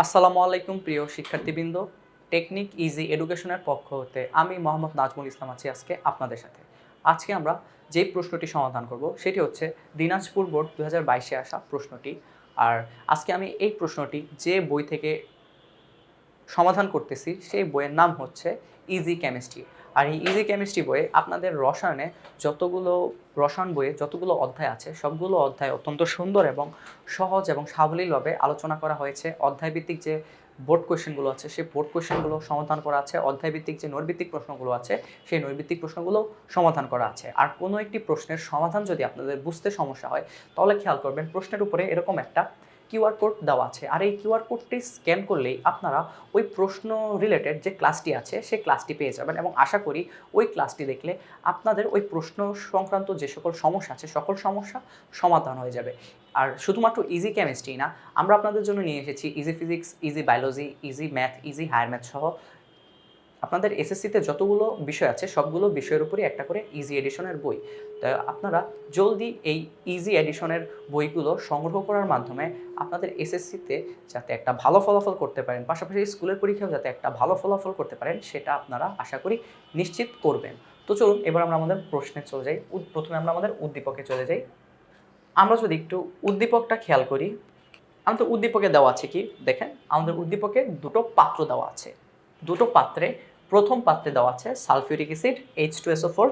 আসসালামু আলাইকুম, প্রিয় শিক্ষার্থীবৃন্দ। টেকনিক ইজি এডুকেশনের পক্ষ হতে আমি মোহাম্মদ নাজমুল ইসলাম আছি আজকে আপনাদের সাথে। আজকে আমরা যে প্রশ্নটি সমাধান করব, সেটি হচ্ছে দিনাজপুর বোর্ড দু হাজার বাইশে আসা প্রশ্নটি। আর আজকে আমি এই প্রশ্নটি যে বই থেকে সমাধান করতেছি, সেই বইয়ের নাম হচ্ছে ইজি কেমিস্ট্রি আর এই ইজি কেমিস্ট্রি বইয়ে আপনাদের রসায়নে যতগুলো রসায়ন বইয়ে যতগুলো অধ্যায় আছে, সবগুলো অধ্যায় অত্যন্ত সুন্দর এবং সহজ এবং সাবলীলভাবে আলোচনা করা হয়েছে। অধ্যায়ভিত্তিক যে বোর্ড কোয়েশ্চেনগুলো আছে, সেই বোর্ড কোয়েশ্চেনগুলো সমাধান করা আছে। অধ্যায়ভিত্তিক যে নৈর্ভিত্তিক প্রশ্নগুলো আছে, সেই নৈর্ভিত্তিক প্রশ্নগুলো সমাধান করা আছে। আর কোনো একটি প্রশ্নের সমাধান যদি আপনাদের বুঝতে সমস্যা হয়, তাহলে খেয়াল করবেন প্রশ্নের উপরে এরকম একটা কিউআর কোড দেওয়া আছে। আর এই কিউআর কোডটি স্ক্যান করলেই আপনারা ওই প্রশ্ন রিলেটেড যে ক্লাসটি আছে, সেই ক্লাসটি পেয়ে যাবেন। এবং আশা করি ওই ক্লাসটি দেখলে আপনাদের ওই প্রশ্ন সংক্রান্ত যে সকল সমস্যা আছে, সকল সমস্যা সমাধান হয়ে যাবে। আর শুধুমাত্র ইজি কেমিস্ট্রি না, আমরা আপনাদের জন্য নিয়ে এসেছি easy physics easy biology easy math easy higher math সহ আপনাদের এসএসসিতে যতগুলো বিষয় আছে, সবগুলো বিষয়ের উপরই একটা করে ইজি এডিশনের বই। তো আপনারা জলদি এই ইজি এডিশনের বইগুলো সংগ্রহ করার মাধ্যমে আপনাদের এসএসসিতে যাতে একটা ভালো ফলাফল করতে পারেন, পাশাপাশি স্কুলের পরীক্ষাও যাতে একটা ভালো ফলাফল করতে পারেন, সেটা আপনারা আশা করি নিশ্চিত করবেন। তো চলুন, এবার আমরা আমাদের প্রশ্নে চলে যাই। প্রথমে আমরা আমাদের উদ্দীপকে চলে যাই। আমরা যদি একটু উদ্দীপকটা খেয়াল করি, আমাদের উদ্দীপকে দেওয়া আছে কি? দেখেন, আমাদের উদ্দীপকে দুটো পাত্র দেওয়া আছে। দুটো পাত্রে প্রথম পাত্রে দেওয়া আছে sulphuric acid H two S O four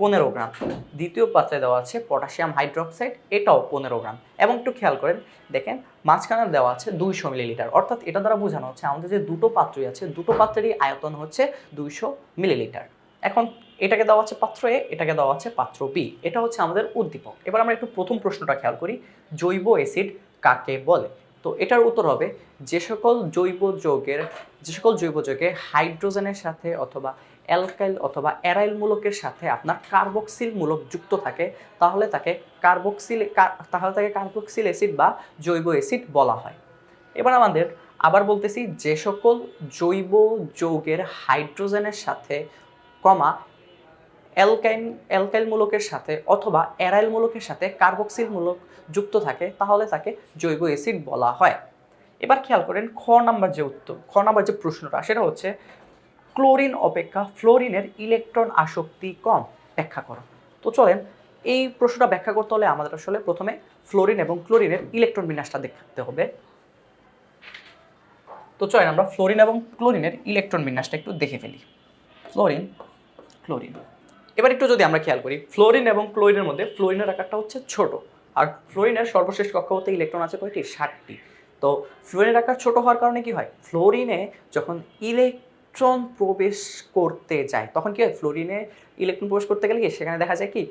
পনেরো গ্রাম। দ্বিতীয় পাত্রে দেওয়া আছে পটাশিয়াম হাইড্রোক্সাইড, এটাও পনেরো গ্রাম। এবং একটু খেয়াল করেন, দেখেন, মাঝখানে দেওয়া আছে দুইশো মিলিলিটার। অর্থাৎ এটা দ্বারা বোঝানো হচ্ছে আমাদের যে দুটো পাত্রই আছে, দুটো পাত্রেরই আয়তন হচ্ছে দুইশো মিলিলিটার। এখন এটাকে দেওয়া আছে পাত্র এ, এটাকে দেওয়া আছে পাত্র বি। এটা হচ্ছে আমাদের উদ্দীপক। এবার আমরা একটু প্রথম প্রশ্নটা খেয়াল করি, জৈব অ্যাসিড কাকে বলে? তো এটার উত্তর হবে যে সকল জৈব যৌগের, যে সকল জৈব যৌগে হাইড্রোজেনের সাথে অথবা অ্যালকাইল অথবা অ্যারাইল মূলকের সাথে আপনার কার্বক্সিল মূলক যুক্ত থাকে, তাহলে তাকে কার্বক্সিল তাহলে তাকে কার্বক্সিল অ্যাসিড বা জৈব অ্যাসিড বলা হয়। এবার আমাদের আবার বলতেছি যে সকল জৈব যৌগের হাইড্রোজেনের সাথে, কমা অ্যালকাইন, অ্যালকাইল মূলকের সাথে অথবা অ্যারাইল মূলকের সাথে কার্বক্সিল মূলক যুক্ত থাকে, তাহলে তাকে জৈব অ্যাসিড বলা হয়। এবার খেয়াল করেন খ নাম্বার যে উত্তর, খ নাম্বার যে প্রশ্নটা, সেটা হচ্ছে, ক্লোরিন অপেক্ষা ফ্লোরিনের ইলেকট্রন আসক্তি কম। ব্যাখ্যা করো। তো চলেন, এই প্রশ্নটা ব্যাখ্যা করতে হলে আমাদের আসলে প্রথমে ফ্লোরিন এবং ক্লোরিনের ইলেকট্রন বিন্যাসটা দেখতে হবে। তো চলেন আমরা ফ্লোরিন এবং ক্লোরিনের ইলেকট্রন বিন্যাসটা একটু দেখে ফেলি। Fluorine, chlorine. এবার একটু যদি আমরা খেয়াল করি, ফ্লোরিন এবং ক্লোরিনের মধ্যে ফ্লোরিনের আকারটা হচ্ছে ছোট। আর ফ্লোরিনের সর্বশেষ কক্ষপথে ইলেকট্রন আছে কয়েকটি ষাটটি তো ফ্লোরিনের আকার ছোট হওয়ার কারণে কি হয়? ফ্লোরিনে যখন ইলেকট্রন প্রবেশ করতে যায়, তখন কি হয়? ফ্লোরিনে ইলেকট্রন প্রবেশ করতে গেলে কি? সেখানে দেখা যায় কি?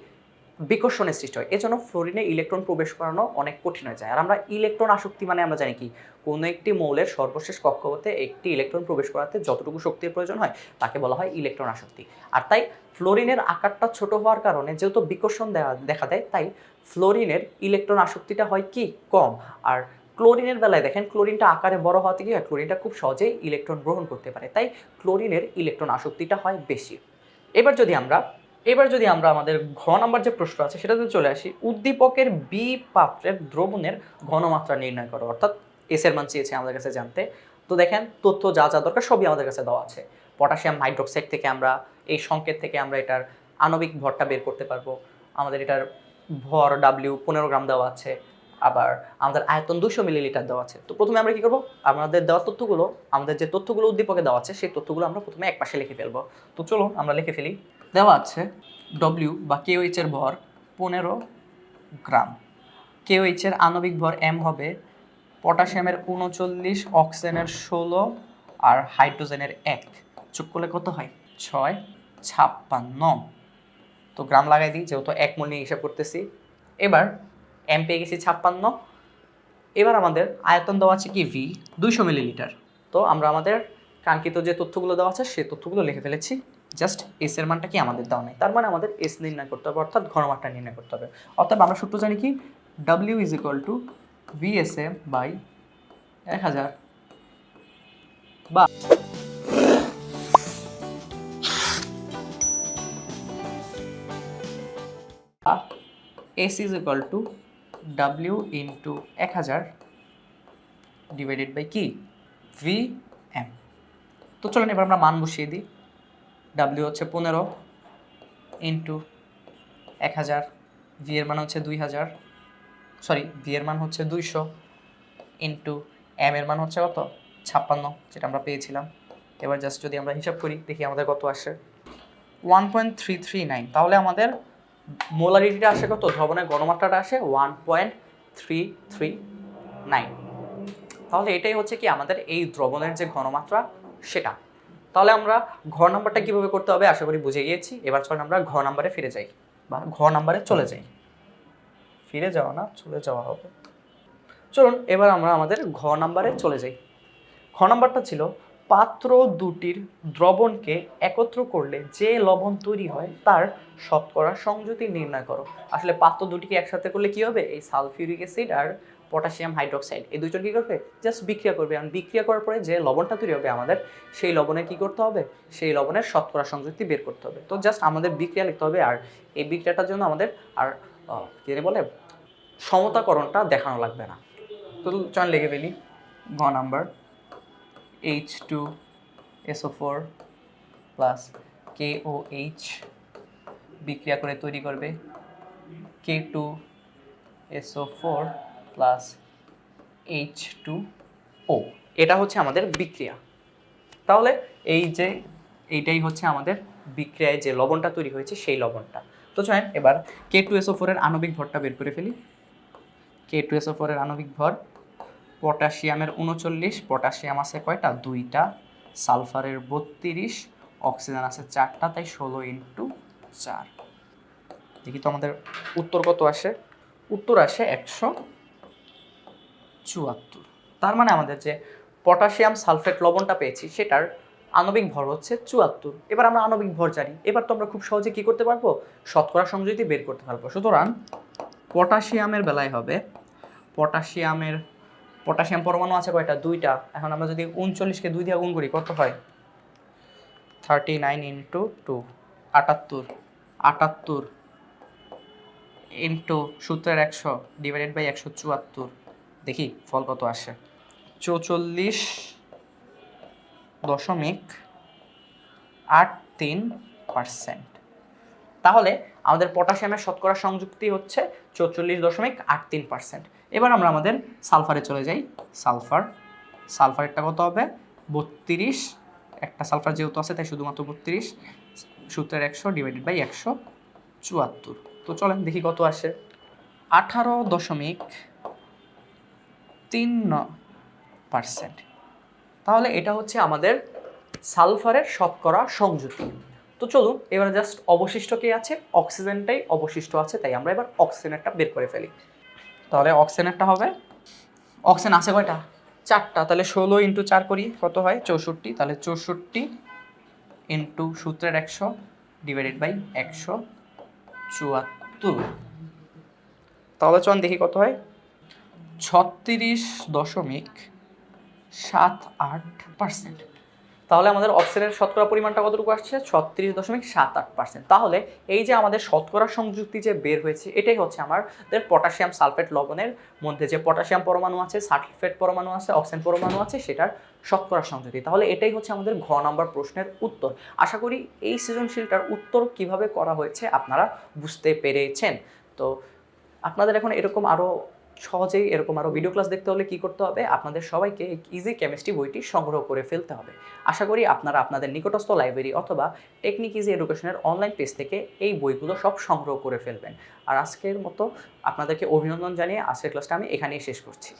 বিকর্ষণের সৃষ্টি হয়। এজন্য ফ্লোরিনে ইলেকট্রন প্রবেশ করানো অনেক কঠিন হয়ে যায়। আর আমরা ইলেকট্রন আসক্তি মানে আমরা জানি কি? কোনো একটি মৌলের সর্বশেষ কক্ষপথে একটি ইলেকট্রন প্রবেশ করাতে যতটুকু শক্তির প্রয়োজন হয়, তাকে বলা হয় ইলেকট্রন আসক্তি। আর তাই ফ্লোরিনের আকারটা ছোট হওয়ার কারণে যেহেতু বিকর্ষণ দেখা দেয়, তাই ফ্লোরিনের ইলেকট্রন আসক্তিটা হয় কি? কম। আর ক্লোরিনের বেলায় দেখেন, ক্লোরিনটা আকারে বড় হওয়াতে কি হয়? ক্লোরিনটা খুব সহজেই ইলেকট্রন গ্রহণ করতে পারে। তাই ক্লোরিনের ইলেকট্রন আসক্তিটা হয় বেশি। এবার যদি আমরা এবার যদি আমরা আমাদের ঘ নাম্বার যে প্রশ্ন আছে সেটাতে চলে আসি, উদ্দীপকের বি পাত্রের দ্রবণের ঘনমাত্রা নির্ণয় করো, অর্থাৎ এস এর মান চেয়েছে আমাদের কাছে জানতে। তো দেখেন, তথ্য যা যা দরকার সবই আমাদের কাছে দেওয়া আছে। পটাশিয়াম হাইড্রোক্সাইড থেকে আমরা, এই সংকেত থেকে আমরা এটার আণবিক ভরটা বের করতে পারব। আমাদের এটার ভর ডাব্লিউ পনেরো গ্রাম দেওয়া আছে, আবার আমাদের আয়তন দুশো মিলিলিটার দেওয়া আছে। তো প্রথমে আমরা কী করব? আমাদের দেওয়া তথ্যগুলো, আমাদের যে তথ্যগুলো উদ্দীপকে দেওয়া আছে, সেই তথ্যগুলো আমরা প্রথমে এক পাশে লিখে ফেলব। তো চলুন আমরা লিখে ফেলি দেওয়া আছে ডব্লিউ বা কেওএইচ এর ভর পনেরো গ্রাম। কেওএইচ এর আণবিক ভর এম হবে পটাশিয়ামের উনচল্লিশ, অক্সিজেনের ষোলো আর হাইড্রোজেনের এক। যোগ করলে কত হয়? ছয়, ছাপ্পান্ন। তো গ্রাম লাগাই দিই, যেহেতু এক মূল নিয়ে হিসাব করতেছি। এবার এম পেয়ে গেছি ছাপ্পান্ন। এবার আমাদের আয়তন দেওয়া আছে কি? ভি দুইশো মিলিলিটার। তো আমরা আমাদের কাঙ্ক্ষিত যে তথ্যগুলো দেওয়া আছে সেই তথ্যগুলো লিখে ফেলেছি। জাস্ট এস এর মানটা কি আমাদের দেওয়া নেই। তার মানে আমাদের এস নির্ণয় করতে হবে, অর্থাৎ ঘনমাত্রা নির্ণয় করতে হবে। অর্থাৎ আমরা সূত্র জানি কি? W is equal to V S M by এক হাজার। বা S is equal to W into এক হাজার ডিভাইডেড বাই কি? ভি এম তো চলেন এবার আমরা মান বসিয়ে দিই। ডাব্লিউ হচ্ছে পনেরো ইন্টু এক হাজার ভি এর মান হচ্ছে দুই হাজার সরি ভি মান হচ্ছে দুইশো ইন্টু এম এর মান হচ্ছে কত? ছাপ্পান্ন, যেটা আমরা পেয়েছিলাম। এবার জাস্ট যদি আমরা হিসাব করি, দেখি আমাদের কত আসে। One point three three nine তাহলে আমাদের মোলারিটিটা আসে কত? দ্রবণের গণমাত্রাটা আসে one point three three nine তাহলে এটাই হচ্ছে কি আমাদের এই দ্রবণের যে ঘনমাত্রা সেটা। তাহলে আমরা ঘ নাম্বারটা কীভাবে করতে হবে? আশা করি বুঝে গিয়েছি। এবার চলেন আমরা ঘ নাম্বারে ফিরে যাই বা ঘ নাম্বারে চলে যাই। ফিরে যাওয়া না, চলে যাওয়া হবে। চলুন এবার আমরা আমাদের ঘ নাম্বারে চলে যাই। খ নাম্বারটা ছিল, পাত্র দুটির দ্রবণকে একত্র করলে যে লবণ তৈরি হয় তার শতকরা সংযুতি নির্ণয় করো। আসলে পাত্র দুটিকে একসাথে করলে কি হবে? এই সালফিউরিক অ্যাসিড আর পটাশিয়াম হাইড্রোক্সাইড। এই দুজন কি করবে? জাস্ট বিক্রিয়া করবে। আর বিক্রিয়া করার পরে যে লবণটা তৈরি হবে আমাদের, সেই লবণে কি করতে হবে? সেই লবণের শতকরা সংযুক্তি বের করতে হবে। তো জাস্ট আমাদের বিক্রিয়া লিখতে হবে আর এই বিক্রিয়াটার জন্য আমাদের আর কি বলে, সমতাকরণটা দেখানো লাগবে না। তো চল লিখে ফেলি। ঘ number H two S O four plus K O H বিক্রিয়া করে তৈরি করবে। K two S O four plus H two O এটা হচ্ছে আমাদের বিক্রিয়া। তাহলে এই যে এইটাই হচ্ছে আমাদের বিক্রিয়ায় যে লবণটা তৈরি হয়েছে, সেই লবণটা। তো চলেন এবার কে টু এসও ফোরের আণবিক ভরটা বের করে ফেলি। কে টু এসও ফোরের আণবিক ভর পটাশিয়ামের উনচল্লিশ, পটাশিয়াম আছে কয়টা? দুইটা। সালফারের বত্রিশ, অক্সিজেন আছে চারটা, তাই ষোলো ইন্টু চার। দেখি তো আমাদের উত্তর কত আসে? উত্তর আসে একশো চুয়াত্তর। তার মানে আমাদের যে পটাশিয়াম সালফেট লবণটা পেয়েছি, সেটার আণবিক ভর হচ্ছে চুয়াত্তর। এবার আমরা আণবিক ভর জানি। এবার তো আমরা খুব সহজে কি করতে পারব? শতকরা সংযোগী বের করতে পারব। সুতরাং পটাশিয়ামের বেলায় হবে, পটাশিয়ামের, পটাশিয়াম পরমাণু আছে কয়টা? দুইটা। এখন আমরা যদি উনচল্লিশকে দুই দিয়ে গুণ করি, কত হয়? থার্টি নাইন ইন্টু টু আটাত্তর। আটাত্তর ইন্টু সূত্রের একশো ডিভাইডেড বাই একশো চুয়াত্তর। দেখি, ফল কত আসে? চৌচল্লিশ দশমিক আট তিন পার্সেন্ট তাহলে আমাদের পটাশিয়ামের শতকরা সংযুক্তি হচ্ছে চৌচল্লিশ দশমিক আট তিন পার্সেন্ট এবার আমরা আমাদের সালফারে চলে যাই। সালফার সালফারেরটা কত হবে? বত্রিশ। একটা সালফার যেহেতু আছে, তাই শুধুমাত্র বত্রিশ। সূত্রের একশো ডিভাইডেড বাই একশো চুয়াত্তর। তো চলেন দেখি কত আসে। আঠারো দশমিক তিন পার্সেন্ট তাহলে এটা হচ্ছে আমাদের সালফারের শতকরা সংযুতি তো চলুন, এবার জাস্ট অবশিষ্ট কে আছে? অক্সিজেনটাই অবশিষ্ট আছে, তাই আমরা এবার অক্সিজেনেরটা বের করে ফেলি। তাহলে অক্সিজেনেরটা হবে, অক্সিজেন আছে কয়টা? চারটা। তাহলে ষোলো ইন্টু চার করি, কত হয়? চৌষট্টি। তাহলে চৌষট্টি ইন্টু সূত্রের একশো ডিভাইডেড বাই একশো চুয়াত্তর। তাহলে চল দেখি কত হয়? ছত্রিশ দশমিক সাত আট পার্সেন্ট। তাহলে আমাদের অক্সিজেনের শতকরা পরিমাণটা কতটুকু আসছে? ছত্রিশ দশমিক সাত আট পার্সেন্ট। তাহলে এই যে আমাদের শতকরা সংযুক্তি যে বের হয়েছে, এটাই হচ্ছে আমাদের পটাশিয়াম সালফেট লবণের মধ্যে যে পটাশিয়াম পরমাণু আছে, সালফেট পরমাণু আছে, অক্সিজেন পরমাণু আছে, সেটার শতকরা সংযুক্তি। তাহলে এটাই হচ্ছে আমাদের ঘ নাম্বার প্রশ্নের উত্তর। আশা করি এই সৃজনশীলটার উত্তর কীভাবে করা হয়েছে আপনারা বুঝতে পেরেছেন। তো আপনাদের এখন এরকম আরও সহজেই এরকম আরও ভিডিও ক্লাস দেখতে হলে কি করতে হবে? আপনাদের সবাইকে ইজি কেমিস্ট্রি বইটি সংগ্রহ করে ফেলতে হবে। আশা করি আপনারা আপনাদের নিকটস্থ লাইব্রেরি অথবা টেকনিক ইজি এডুকেশনের অনলাইন পেজ থেকে এই বইগুলো সব সংগ্রহ করে ফেলবেন। আর আজকের মতো আপনাদেরকে অভিনন্দন জানিয়ে আজকের ক্লাসটা আমি এখানেই শেষ করছি।